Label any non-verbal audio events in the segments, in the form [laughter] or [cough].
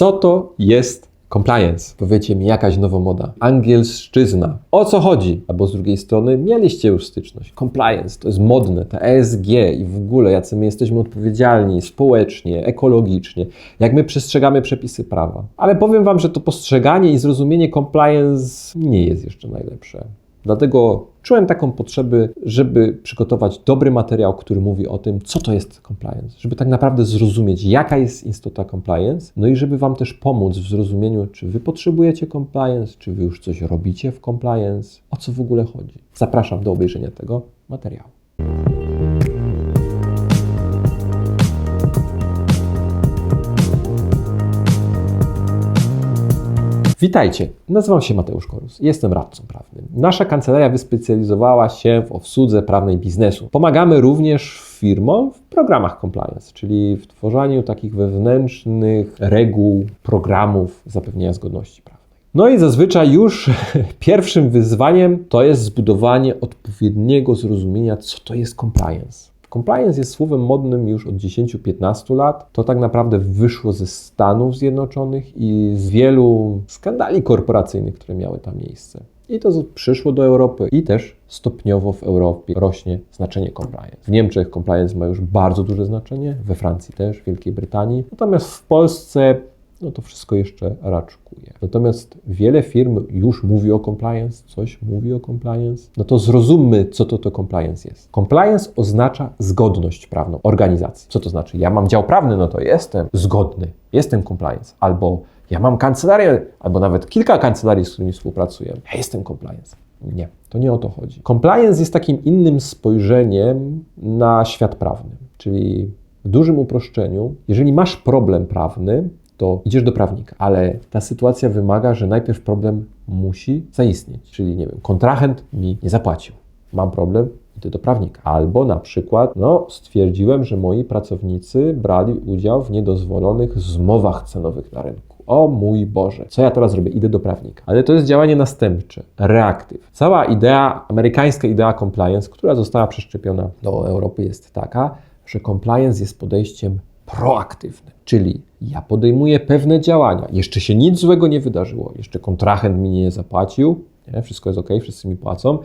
Co to jest compliance? Powiecie mi jakaś nowomoda. Angielszczyzna. O co chodzi? Albo z drugiej strony mieliście już styczność. Compliance to jest modne, te ESG i w ogóle jacy my jesteśmy odpowiedzialni społecznie, ekologicznie, jak my przestrzegamy przepisy prawa. Ale powiem Wam, że to postrzeganie i zrozumienie compliance nie jest jeszcze najlepsze. Dlatego czułem taką potrzebę, żeby przygotować dobry materiał, który mówi o tym, co to jest compliance, żeby tak naprawdę zrozumieć, jaka jest istota compliance, no i żeby Wam też pomóc w zrozumieniu, czy Wy potrzebujecie compliance, czy Wy już coś robicie w compliance, o co w ogóle chodzi. Zapraszam do obejrzenia tego materiału. Witajcie, nazywam się Mateusz Korus, jestem radcą prawnym. Nasza kancelaria wyspecjalizowała się w obsłudze prawnej biznesu. Pomagamy również firmom w programach compliance, czyli w tworzeniu takich wewnętrznych reguł, programów zapewnienia zgodności prawnej. No i zazwyczaj już [laughs] pierwszym wyzwaniem to jest zbudowanie odpowiedniego zrozumienia, co to jest compliance. Compliance jest słowem modnym już od 10-15 lat. To tak naprawdę wyszło ze Stanów Zjednoczonych i z wielu skandali korporacyjnych, które miały tam miejsce. I to przyszło do Europy i też stopniowo w Europie rośnie znaczenie compliance. W Niemczech compliance ma już bardzo duże znaczenie, we Francji też, w Wielkiej Brytanii. Natomiast w Polsce no to wszystko jeszcze raczkuje. Natomiast wiele firm już mówi o compliance, coś mówi o compliance. No to zrozummy, co to to compliance jest. Compliance oznacza zgodność prawną organizacji. Co to znaczy? Ja mam dział prawny, no to jestem zgodny, jestem compliance. Albo ja mam kancelarię, albo nawet kilka kancelarii, z którymi współpracuję. Ja jestem compliance. Nie, to nie o to chodzi. Compliance jest takim innym spojrzeniem na świat prawny, czyli w dużym uproszczeniu, jeżeli masz problem prawny, to idziesz do prawnika. Ale ta sytuacja wymaga, że najpierw problem musi zaistnieć. Czyli, nie wiem, kontrahent mi nie zapłacił. Mam problem, idę do prawnika. Albo na przykład, no, stwierdziłem, że moi pracownicy brali udział w niedozwolonych zmowach cenowych na rynku. O mój Boże, co ja teraz robię? Idę do prawnika. Ale to jest działanie następcze, reaktyw. Cała idea, amerykańska idea compliance, która została przeszczepiona do Europy, jest taka, że compliance jest podejściem proaktywnym, czyli ja podejmuję pewne działania. Jeszcze się nic złego nie wydarzyło, jeszcze kontrahent mi nie zapłacił, nie? wszystko jest ok, wszyscy mi płacą.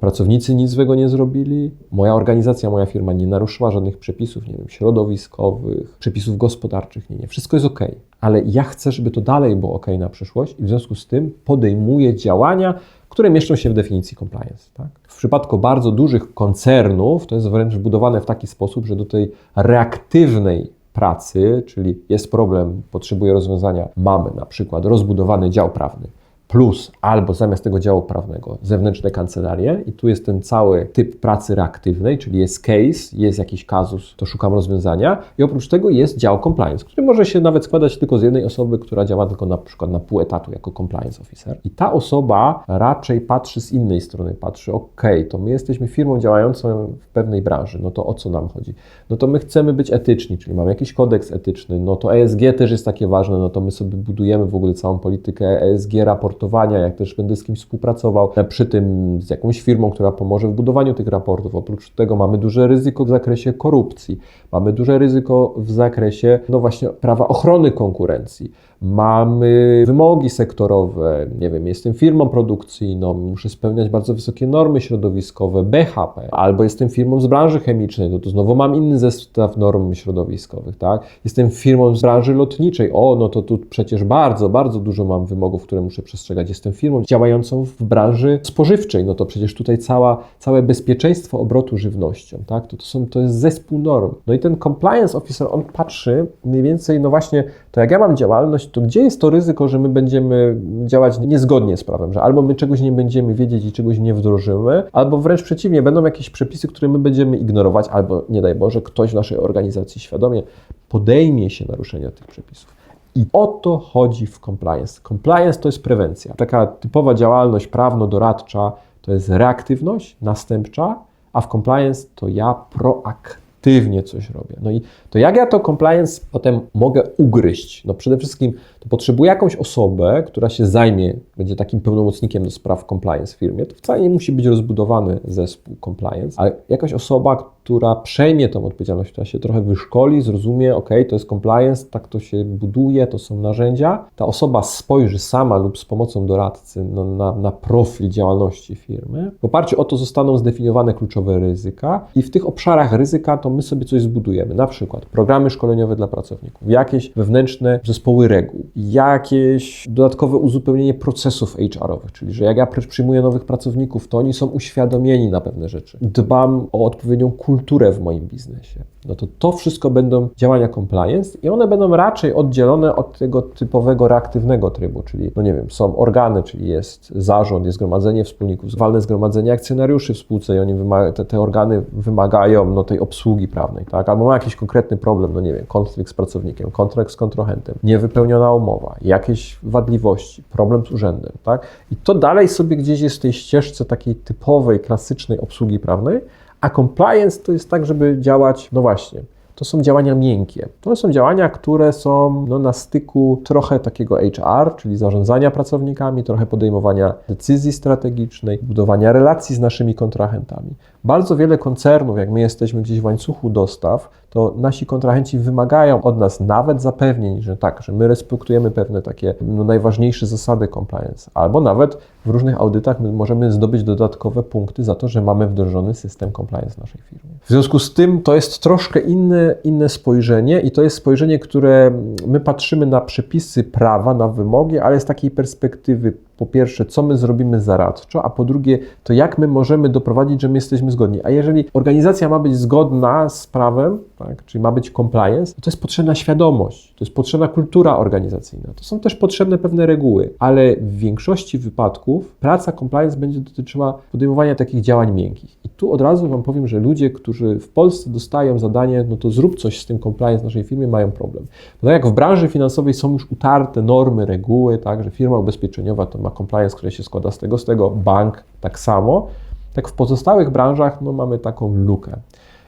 Pracownicy nic złego nie zrobili, moja organizacja, moja firma nie naruszyła żadnych przepisów, nie wiem, środowiskowych, przepisów gospodarczych, nie, nie, wszystko jest ok. Ale ja chcę, żeby to dalej było ok na przyszłość i w związku z tym podejmuję działania, które mieszczą się w definicji compliance. Tak? W przypadku bardzo dużych koncernów to jest wręcz wbudowane w taki sposób, że do tej reaktywnej pracy, czyli jest problem, potrzebuje rozwiązania, mamy na przykład rozbudowany dział prawny plus albo zamiast tego działu prawnego zewnętrzne kancelarie. I tu jest ten cały typ pracy reaktywnej, czyli jest case, jest jakiś kazus, to szukam rozwiązania. I oprócz tego jest dział compliance, który może się nawet składać tylko z jednej osoby, która działa tylko na przykład na pół etatu jako compliance officer. I ta osoba raczej patrzy z innej strony, patrzy ok, to my jesteśmy firmą działającą w pewnej branży, no to o co nam chodzi? No to my chcemy być etyczni, czyli mamy jakiś kodeks etyczny, no to ESG też jest takie ważne, no to my sobie budujemy w ogóle całą politykę ESG raport raportowania, jak też będę z kimś współpracował przy tym z jakąś firmą, która pomoże w budowaniu tych raportów. Oprócz tego mamy duże ryzyko w zakresie korupcji, mamy duże ryzyko w zakresie, no właśnie, prawa ochrony konkurencji mamy wymogi sektorowe, nie wiem, jestem firmą produkcyjną, muszę spełniać bardzo wysokie normy środowiskowe, BHP, albo jestem firmą z branży chemicznej, no to znowu mam inny zestaw norm środowiskowych, tak? Jestem firmą z branży lotniczej, o, no to tu przecież bardzo, bardzo dużo mam wymogów, które muszę przestrzegać. Jestem firmą działającą w branży spożywczej, no to przecież tutaj cała, całe bezpieczeństwo obrotu żywnością, tak? To, to, są, to jest zespół norm. No i ten compliance officer, on patrzy mniej więcej, no właśnie, to jak ja mam działalność, to gdzie jest to ryzyko, że my będziemy działać niezgodnie z prawem, że albo my czegoś nie będziemy wiedzieć i czegoś nie wdrożymy, albo wręcz przeciwnie, będą jakieś przepisy, które my będziemy ignorować, albo nie daj Boże, ktoś w naszej organizacji świadomie podejmie się naruszenia tych przepisów. I o to chodzi w compliance. Compliance to jest prewencja. Taka typowa działalność prawno-doradcza to jest reaktywność następcza, a w compliance to ja proaktywność aktywnie coś robię. No i to jak ja to compliance potem mogę ugryźć? No przede wszystkim to potrzebuję jakąś osobę, która się zajmie, będzie takim pełnomocnikiem do spraw compliance w firmie. To wcale nie musi być rozbudowany zespół compliance, ale jakaś osoba, która przejmie tą odpowiedzialność, która się trochę wyszkoli, zrozumie, ok, to jest compliance, tak to się buduje, to są narzędzia. Ta osoba spojrzy sama lub z pomocą doradcy na, na, na profil działalności firmy. W oparciu o to zostaną zdefiniowane kluczowe ryzyka i w tych obszarach ryzyka to my sobie coś zbudujemy. Na przykład programy szkoleniowe dla pracowników, jakieś wewnętrzne zespoły reguł, jakieś dodatkowe uzupełnienie procesów HR-owych, czyli że jak ja przyjmuję nowych pracowników, to oni są uświadomieni na pewne rzeczy. Dbam o odpowiednią kulturę w moim biznesie. No to to wszystko będą działania compliance i one będą raczej oddzielone od tego typowego reaktywnego trybu, czyli no nie wiem, są organy, czyli jest zarząd, jest zgromadzenie wspólników, walne zgromadzenie akcjonariuszy w spółce i oni te, te organy wymagają no, tej obsługi prawnej, tak? Albo ma jakiś konkretny problem, no nie wiem, konflikt z pracownikiem, kontrakt z kontrohentem, niewypełniona umowa, jakieś wadliwości, problem z urzędem, tak? I to dalej sobie gdzieś jest w tej ścieżce takiej typowej, klasycznej obsługi prawnej, a compliance to jest tak, żeby działać, no właśnie, to są działania miękkie. To są działania, które są no, na styku trochę takiego HR, czyli zarządzania pracownikami, trochę podejmowania decyzji strategicznej, budowania relacji z naszymi kontrahentami. Bardzo wiele koncernów, jak my jesteśmy gdzieś w łańcuchu dostaw, to nasi kontrahenci wymagają od nas nawet zapewnień, że tak, że my respektujemy pewne takie no, najważniejsze zasady compliance, albo nawet w różnych audytach my możemy zdobyć dodatkowe punkty za to, że mamy wdrożony system compliance w naszej firmie. W związku z tym to jest troszkę inne, inne spojrzenie i to jest spojrzenie, które my patrzymy na przepisy prawa, na wymogi, ale z takiej perspektywy po pierwsze, co my zrobimy zaradczo, a po drugie, to jak my możemy doprowadzić, że my jesteśmy zgodni. A jeżeli organizacja ma być zgodna z prawem, tak, czyli ma być compliance, to jest potrzebna świadomość, to jest potrzebna kultura organizacyjna, to są też potrzebne pewne reguły, ale w większości wypadków praca compliance będzie dotyczyła podejmowania takich działań miękkich. Tu od razu Wam powiem, że ludzie, którzy w Polsce dostają zadanie, no to zrób coś z tym compliance w naszej firmie, mają problem. Bo tak jak w branży finansowej są już utarte normy, reguły, tak, że firma ubezpieczeniowa to ma compliance, które się składa z tego, z tego, bank tak samo, tak w pozostałych branżach no, mamy taką lukę.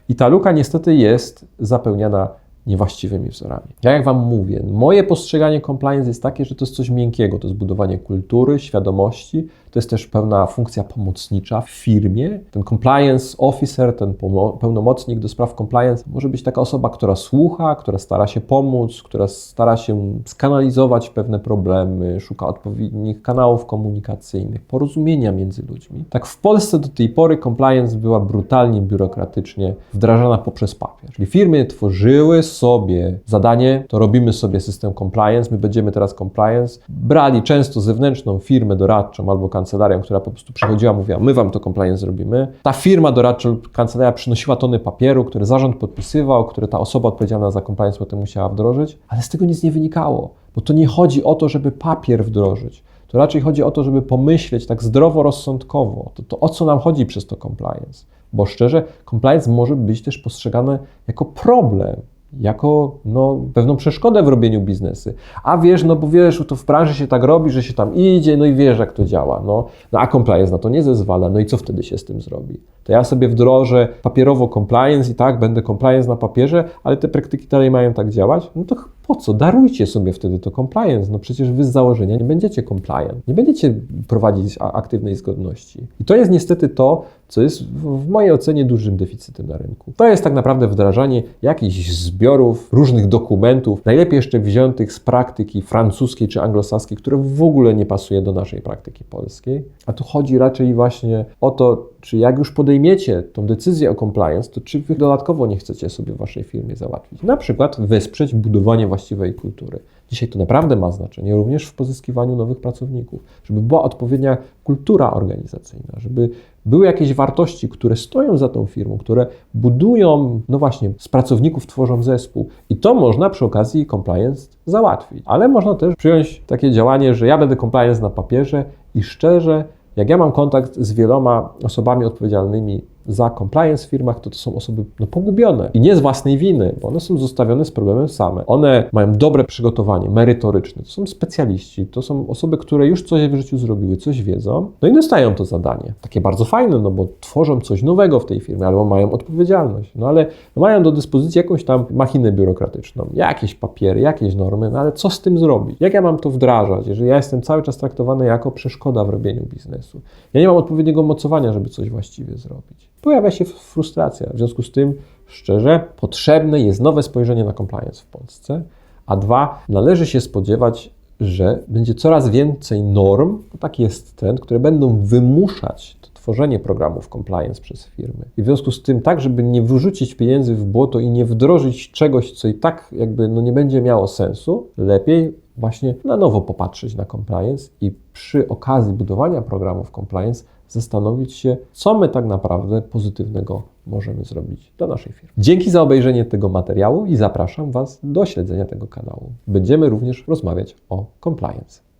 I ta luka niestety jest zapełniana niewłaściwymi wzorami. Ja jak Wam mówię, moje postrzeganie compliance jest takie, że to jest coś miękkiego, to jest budowanie kultury, świadomości, to jest też pewna funkcja pomocnicza w firmie. Ten compliance officer, ten pełnomocnik do spraw compliance może być taka osoba, która słucha, która stara się pomóc, która stara się skanalizować pewne problemy, szuka odpowiednich kanałów komunikacyjnych, porozumienia między ludźmi. Tak w Polsce do tej pory compliance była brutalnie biurokratycznie wdrażana poprzez papier. Czyli firmy tworzyły sobie zadanie, to robimy sobie system compliance, my będziemy teraz compliance. Brali często zewnętrzną firmę doradczą albo kancelarią, która po prostu przychodziła, mówiła, my wam to compliance zrobimy. Ta firma doradcza lub kancelaria przynosiła tony papieru, który zarząd podpisywał, który ta osoba odpowiedzialna za compliance potem musiała wdrożyć, ale z tego nic nie wynikało, bo to nie chodzi o to, żeby papier wdrożyć. To raczej chodzi o to, żeby pomyśleć tak zdroworozsądkowo, to, to o co nam chodzi przez to compliance. Bo szczerze, compliance może być też postrzegane jako problem, jako no, pewną przeszkodę w robieniu biznesy. A wiesz, no bo wiesz, to w branży się tak robi, że się tam idzie, no i wiesz, jak to działa. No, no a compliance na to nie zezwala, no i co wtedy się z tym zrobi? To ja sobie wdrożę papierowo compliance i tak, będę compliance na papierze, ale te praktyki dalej mają tak działać? No to po co? Darujcie sobie wtedy to compliance. No przecież wy z założenia nie będziecie compliant, nie będziecie prowadzić aktywnej zgodności. I to jest niestety to, co jest w mojej ocenie dużym deficytem na rynku. To jest tak naprawdę wdrażanie jakichś zbiorów, różnych dokumentów, najlepiej jeszcze wziętych z praktyki francuskiej czy anglosaskiej, które w ogóle nie pasuje do naszej praktyki polskiej. A tu chodzi raczej właśnie o to, czy jak już podejmiecie tą decyzję o compliance, to czy wy dodatkowo nie chcecie sobie w waszej firmie załatwić? Na przykład wesprzeć budowanie właściwej kultury. Dzisiaj to naprawdę ma znaczenie, również w pozyskiwaniu nowych pracowników, żeby była odpowiednia kultura organizacyjna, żeby były jakieś wartości, które stoją za tą firmą, które budują, no właśnie, z pracowników tworzą zespół. I to można przy okazji compliance załatwić. Ale można też przyjąć takie działanie, że ja będę compliance na papierze i szczerze jak ja mam kontakt z wieloma osobami odpowiedzialnymi za compliance w firmach, to to są osoby no, pogubione i nie z własnej winy, bo one są zostawione z problemem same. One mają dobre przygotowanie merytoryczne, to są specjaliści, to są osoby, które już coś w życiu zrobiły, coś wiedzą, no i dostają to zadanie. Takie bardzo fajne, no bo tworzą coś nowego w tej firmie, albo mają odpowiedzialność, no ale mają do dyspozycji jakąś tam machinę biurokratyczną, jakieś papiery, jakieś normy, no ale co z tym zrobić? Jak ja mam to wdrażać, jeżeli ja jestem cały czas traktowany jako przeszkoda w robieniu biznesu? Ja nie mam odpowiedniego mocowania, żeby coś właściwie zrobić. Pojawia się frustracja. W związku z tym, szczerze, potrzebne jest nowe spojrzenie na compliance w Polsce. A dwa, należy się spodziewać, że będzie coraz więcej norm, bo taki jest trend, które będą wymuszać tworzenie programów compliance przez firmy. I w związku z tym, tak, żeby nie wyrzucić pieniędzy w błoto i nie wdrożyć czegoś, co i tak jakby no nie będzie miało sensu, lepiej właśnie na nowo popatrzeć na compliance i przy okazji budowania programów compliance zastanowić się, co my tak naprawdę pozytywnego możemy zrobić dla naszej firmy. Dzięki za obejrzenie tego materiału i zapraszam Was do śledzenia tego kanału. Będziemy również rozmawiać o compliance.